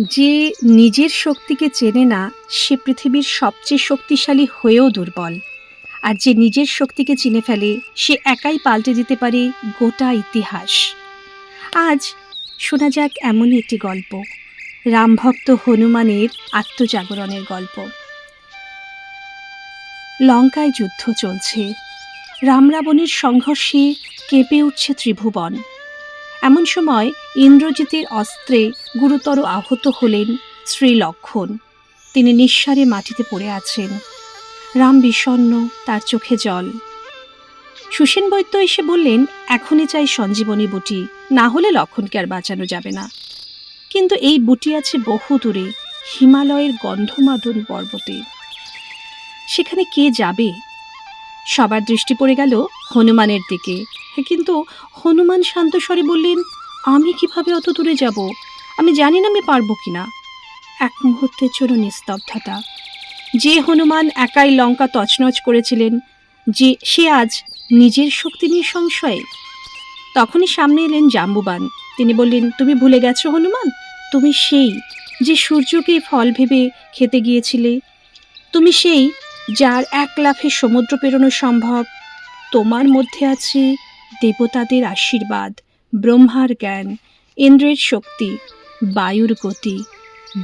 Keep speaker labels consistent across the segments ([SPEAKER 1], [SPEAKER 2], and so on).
[SPEAKER 1] যে নিজের শক্তিকে চেনে না, সে পৃথিবীর সবচেয়ে শক্তিশালী হয়েও দুর্বল। আর যে নিজের শক্তিকে চিনে ফেলে, সে একাই পাল্টে দিতে পারে গোটা ইতিহাস। আজ শোনা যাক এমনই একটি গল্প রামভক্ত হনুমানের আত্মজাগরণের গল্প। লঙ্কায় যুদ্ধ চলছে। রাম রাবণের সংঘর্ষে কেঁপে উঠছে ত্রিভুবন। এমন সময় ইন্দ্রজিতের অস্ত্রে গুরুতর আহত হলেন শ্রী লক্ষণ তিনি নিঃসারে মাটিতে পড়ে আছেন। রাম বিষণ্ণ, তার চোখে জল। সুসেন বৈদ্য এসে বললেন, এখনই চাই সঞ্জীবনী বুটি, না হলে লক্ষণকে আর বাঁচানো যাবে না। কিন্তু এই বুটি আছে বহু দূরে, হিমালয়ের গন্ধমাদন পর্বতে। সেখানে কে যাবে সবার দৃষ্টি পড়ে গেল হনুমানের দিকে। হ্যাঁ, কিন্তু হনুমান শান্ত স্বরে বললেন আমি কীভাবে অত দূরে যাব? আমি জানি না আমি পারব কিনা? এক মুহূর্তের জন্য নিস্তব্ধতা যে হনুমান একাই লঙ্কা তছনছ করেছিলেন যে সে আজ নিজের শক্তি নিয়ে সংশয়ে। তখনই সামনে এলেন জাম্বুবান। তিনি বললেন তুমি ভুলে গেছো হনুমান? তুমি সেই যে সূর্যকে ফল ভেবে খেতে গিয়েছিলে? তুমি সেই যার এক লাফে সমুদ্র পেরোনো সম্ভব। তোমার মধ্যে আছে দেবতাদের আশীর্বাদ, ব্রহ্মার জ্ঞান, ইন্দ্রের শক্তি, বায়ুর গতি,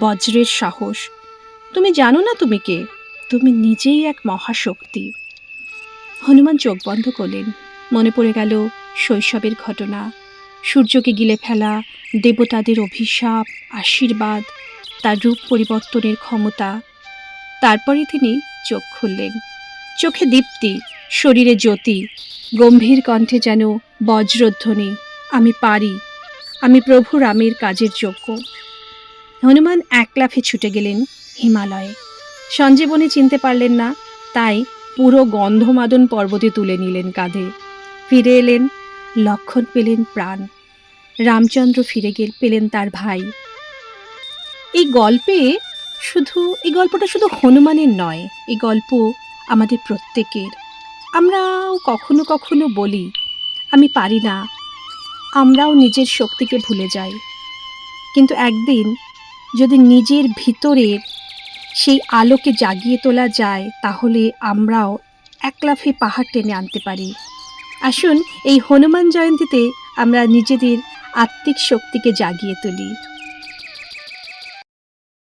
[SPEAKER 1] বজ্রের সাহস। তুমি জানো না তুমি কে? তুমি নিজেই এক মহাশক্তি। হনুমান চোখ বন্ধ করলেন। মনে পড়ে গেল শৈশবের ঘটনা। সূর্যকে গিলে ফেলা, দেবতাদের অভিশাপ, আশীর্বাদ, তার রূপ পরিবর্তনের ক্ষমতা। তারপরে তিনি চোখ খুললেন। চোখে দীপ্তি, শরীরে জ্যোতি, গম্ভীর কণ্ঠে যেন বজ্রধ্বনি, আমি পারি, আমি প্রভু রামের কাজের যোগ্য। হনুমান এক লাফে ছুটে গেলেন হিমালয়ে। সঞ্জীবনী চিনতে পারলেন না, তাই পুরো গন্ধমাদন পর্বতে তুলে নিলেন কাঁধে। ফিরে এলেন, লক্ষণ পেলেন প্রাণ। রামচন্দ্র ফিরে গেল, পেলেন তার ভাই। এই গল্পে শুধু, এই গল্পটা শুধু হনুমানের নয়, এই গল্প আমাদের প্রত্যেকের। আমরাও কখনো কখনো বলি, আমি পারি না, আমরাও নিজের শক্তিকে ভুলে যাই। কিন্তু একদিন যদি নিজের ভিতরের সেই আলোকে জাগিয়ে তোলা যায়, তাহলে আমরাও একলাফে পাহাড় টেনে আনতে পারি। আসুন, এই হনুমান জয়ন্তীতে আমরা নিজেদের আত্মিক শক্তিকে জাগিয়ে তুলি।